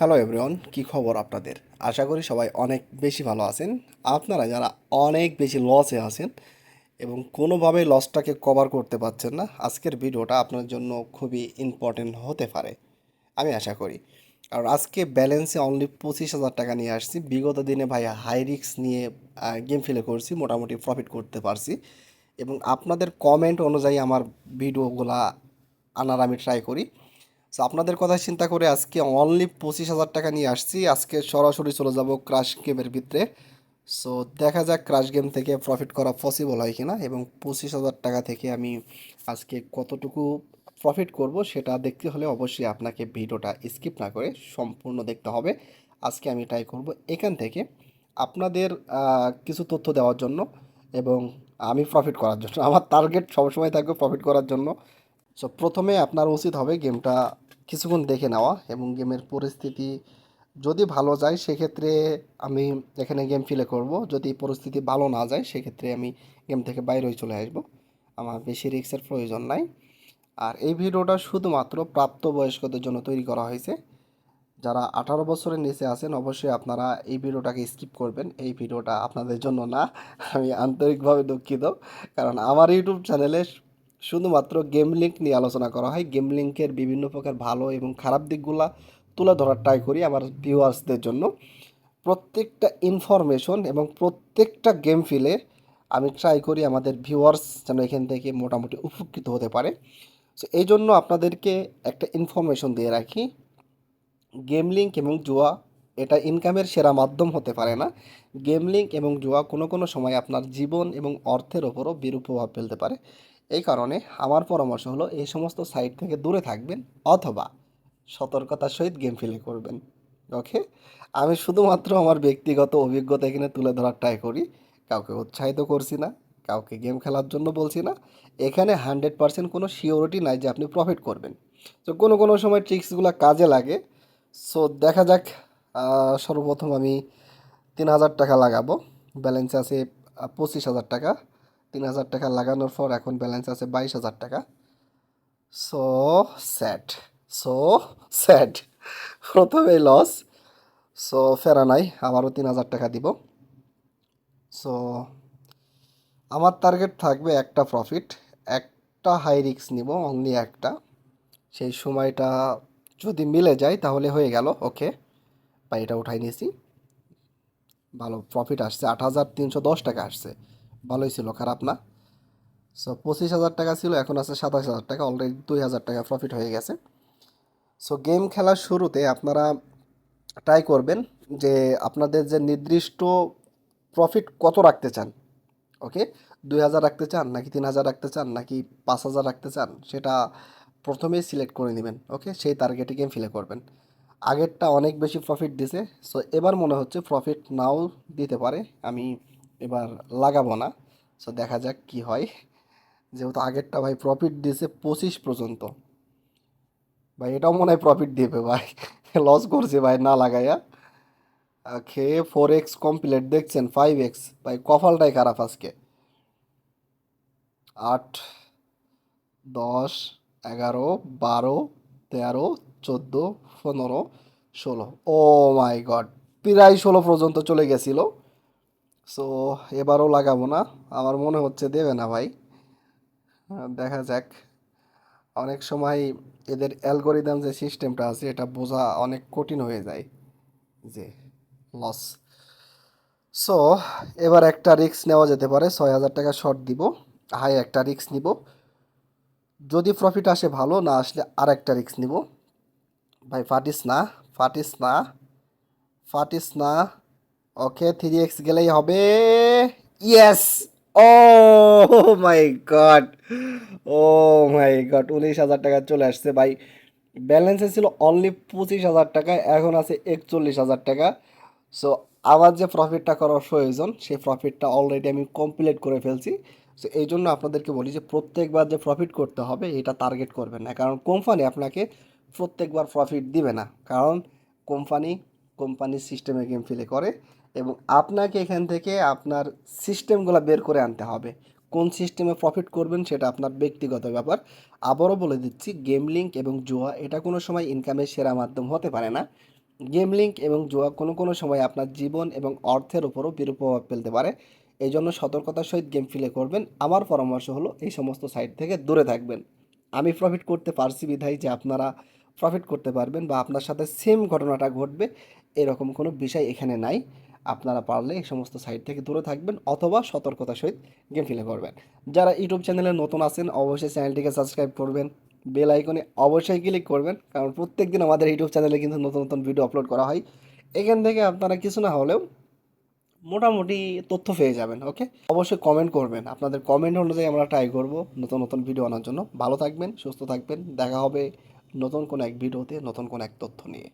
Hello everyone কী খবর আপনাদের? আশা করি সবাই অনেক বেশি ভালো আছেন। আপনারা যারা অনেক বেশি লসে আছেন এবং কোনোভাবেই লসটাকে কভার করতে পারছেন না, আজকের ভিডিওটা আপনার জন্য খুবই ইম্পর্টেন্ট হতে পারে, আমি আশা করি। আর আজকে ব্যালেন্সে অনলি পঁচিশ হাজার টাকা নিয়ে আসছি। বিগত দিনে ভাই হাই রিক্স নিয়ে গেম ফেলে করছি, মোটামুটি প্রফিট করতে পারছি। এবং আপনাদের কমেন্ট অনুযায়ী আমার ভিডিওগুলা আনার আমি ট্রাই করি। সো আপনাদের কথা চিন্তা করে আজকে অনলি পঁচিশ হাজার টাকা নিয়ে আসছি। আজকে সরাসরি চলে যাব ক্রাশ গেমের ভিতরে। সো দেখা যাক ক্রাশ গেম থেকে প্রফিট করা পসিবল হয় কিনা এবং পঁচিশ হাজার টাকা থেকে আমি আজকে কতটুকু প্রফিট করব সেটা দেখতে হলে অবশ্যই আপনাকে ভিডিওটা স্কিপ না করে সম্পূর্ণ দেখতে হবে। আজকে আমি ট্রাই করব এখান থেকে আপনাদের কিছু তথ্য দেওয়ার জন্য এবং আমি প্রফিট করার জন্য। আমার টার্গেট সবসময় থাকবে প্রফিট করার জন্য। সো প্রথমে আপনার উচিত হবে গেমটা কিছুক্ষণ দেখে নেওয়া এবং গেমের পরিস্থিতি যদি ভালো যায়, সেক্ষেত্রে আমি এখানে গেম ফিলে করব। যদি পরিস্থিতি ভালো না যায়, সেক্ষেত্রে আমি গেম থেকে বাইরেই চলে আসব। আমার বেশি রিস্কের প্রয়োজন নাই। আর এই ভিডিওটা শুধুমাত্র প্রাপ্তবয়স্কদের জন্য তৈরি করা হয়েছে। যারা আঠারো বছরের নিচে আছেন, অবশ্যই আপনারা এই ভিডিওটাকে স্কিপ করবেন। এই ভিডিওটা আপনাদের জন্য না, আমি আন্তরিকভাবে দুঃখিত। কারণ আমার ইউটিউব চ্যানেলে শুধুমাত্র গেম লিঙ্ক নিয়ে আলোচনা করা হয়। গেম লিঙ্কের বিভিন্ন প্রকার ভালো এবং খারাপ দিকগুলা তুলে ধরার ট্রাই করি আমার ভিউয়ার্সদের জন্য। প্রত্যেকটা ইনফরমেশন এবং প্রত্যেকটা গেম ফিলে আমি ট্রাই করি আমাদের ভিউয়ার্স যেন এখান থেকে মোটামুটি উপকৃত হতে পারে। সো এই জন্য আপনাদেরকে একটা ইনফরমেশন দিয়ে রাখি। গেম লিঙ্ক এবং জুয়া এটা ইনকামের সেরা মাধ্যম হতে পারে না। গেম লিঙ্ক এবং জুয়া কোনো কোনো সময় আপনার জীবন এবং অর্থের ওপরও বিরূপ প্রভাব ফেলতে পারে। এই কারণে আমার পরামর্শ হলো এই সমস্ত সাইট থেকে দূরে থাকবেন অথবা সতর্কতার সহিত গেম প্লে করবেন। ওকে আমি শুধুমাত্র আমার ব্যক্তিগত অভিজ্ঞতা এখানে তুলে ধরার ট্রাই করি। কাউকে উৎসাহিত করছি না, কাউকে গেম খেলার জন্য বলছি না। এখানে হান্ড্রেড পার্সেন্ট কোনো সিওরিটি নাই যে আপনি প্রফিট করবেন। তো কোনো কোনো সময় ট্রিক্সগুলো কাজে লাগে। সো দেখা যাক সর্বপ্রথম আমি তিন হাজার টাকা লাগাবো। ব্যালেন্স আছে পঁচিশ হাজার টাকা। তিন হাজার টাকা লাগানোর পর এখন ব্যালেন্স আছে বাইশ হাজার টাকা। সো স্যাড সো স্যাড প্রথমে লস সো ফেরা নাই, আবারও তিন হাজার টাকা দিব। সো আমার টার্গেট থাকবে একটা প্রফিট একটা হাই রিক্স নিব অনলি একটা। সেই সময়টা যদি মিলে যায় তাহলে হয়ে গেল ওকে বা এটা উঠাই নিয়েছি। ভালো প্রফিট আসছে, আট হাজার তিনশো দশ টাকা আসছে। ভালোই ছিল, খারাপ না। সো পঁচিশ হাজার টাকা ছিল, এখন আছে সাতাশ হাজার টাকা অলরেডি দুই হাজার টাকা প্রফিট হয়ে গেছে। সো গেম খেলার শুরুতে আপনারা ট্রাই করবেন যে আপনাদের যে নির্দিষ্ট প্রফিট কত রাখতে চান ওকে দুই হাজার রাখতে চান, নাকি তিন হাজার রাখতে চান, নাকি পাঁচ হাজার রাখতে চান, সেটা প্রথমেই সিলেক্ট করে নেবেন ওকে সেই টার্গেটে গেম ফিলে করবেন। আগেরটা অনেক বেশি প্রফিট দিছে সো এবার মনে হচ্ছে প্রফিট নাও দিতে পারে, আমি এবার লাগাবো না। সো দেখা যাক কি হয়। যেহেতু আগেরটা ভাই প্রফিট দিয়েছে পঁচিশ পর্যন্ত। ভাই, এটাও মনে হয় প্রফিট দেবে ভাই। লস করছে ভাই, না লাগাইয়া। খেয়ে ফোর এক্স কমপ্লিট দেখছেন ফাইভ এক্স ভাই, কপালটাই খারাপ আজকে। আট, দশ, এগারো, বারো, তেরো, চোদ্দ, পনেরো, ষোলো। ও মাই গড প্রায় ষোলো পর্যন্ত চলে গেছিল। সো এবারও লাগাবো না। আমার মনে হচ্ছে দেবে না ভাই। দেখা যাক। অনেক সময় এদের অ্যালগোরিদম যে সিস্টেমটা আছে, এটা বোঝা অনেক কঠিন হয়ে যায় যে লস সো এবার একটা রিস্ক নেওয়া যেতে পারে। ছয় হাজার টাকা শর্ট দিব। হাই একটা রিস্ক নিব। যদি প্রফিট আসে ভালো, না আসলে আর একটা রিস্ক নিব। ভাই ফাটিস না ফাটিস না ফাটিস না ওকে থ্রি এক্স গেলেই হবে। Yes oh my God oh my God উনিশ হাজার টাকা চলে আসছে ভাই। ব্যালেন্সে ছিল অনলি পঁচিশ হাজার টাকা, এখন আছে একচল্লিশ হাজার টাকা। সো আমার যে প্রফিটটা করার প্রয়োজন, সেই প্রফিটটা অলরেডি আমি কমপ্লিট করে ফেলছি। সো এই জন্য আপনাদেরকে বলি যে, প্রত্যেকবার যে প্রফিট করতে হবে, এটা টার্গেট করবেন না। কারণ কোম্পানি আপনাকে প্রত্যেকবার প্রফিট দিবে না। কারণ কোম্পানি কোম্পানির সিস্টেমে গেম ফিলে করে। এবং আপনাকে এখান থেকে আপনার সিস্টেমগুলো বের করে আনতে হবে। কোন সিস্টেমে প্রফিট করবেন সেটা আপনার ব্যক্তিগত ব্যাপার। আবারও বলে দিচ্ছি গেম লিঙ্ক এবং জুয়া এটা কোনো সময় ইনকামের সেরা মাধ্যম হতে পারে না। গেম লিঙ্ক এবং জুয়া কোনো কোনো সময় আপনার জীবন এবং অর্থের উপরও বিরূপ প্রভাব ফেলতে পারে। এই জন্য সতর্কতার সহিত গেম ফিলে করবেন। আমার পরামর্শ হলো, এই সমস্ত সাইট থেকে দূরে থাকবেন। আমি প্রফিট করতে পারছি বিধায় যে আপনারা প্রফিট করতে পারবেন বা আপনার সাথে সেম ঘটনাটা ঘটবে, এরকম কোনো বিষয় এখানে নাই। আপনারা পারলে এই সমস্ত সাইট থেকে দূরে থাকবেন অথবা সতর্কতার সহিত গেম প্লে করবেন যারা ইউটিউব চ্যানেলে নতুন আছেন, অবশ্যই চ্যানেলটিকে সাবস্ক্রাইব করবেন। বেল আইকনে অবশ্যই ক্লিক করবেন, কারণ প্রত্যেকদিন আমাদের ইউটিউব চ্যানেলে কিন্তু নতুন নতুন ভিডিও আপলোড করা হয়। এখান থেকে আপনারা কিছু না হলেও মোটামুটি তথ্য পেয়ে যাবেন ওকে অবশ্যই কমেন্ট করবেন। আপনাদের কমেন্ট অনুযায়ী আমরা ট্রাই করব নতুন নতুন ভিডিও আনার জন্য। ভালো থাকবেন, সুস্থ থাকবেন। দেখা হবে নতুন কোনো এক ভিডিওতে নতুন কোনো এক তথ্য নিয়ে।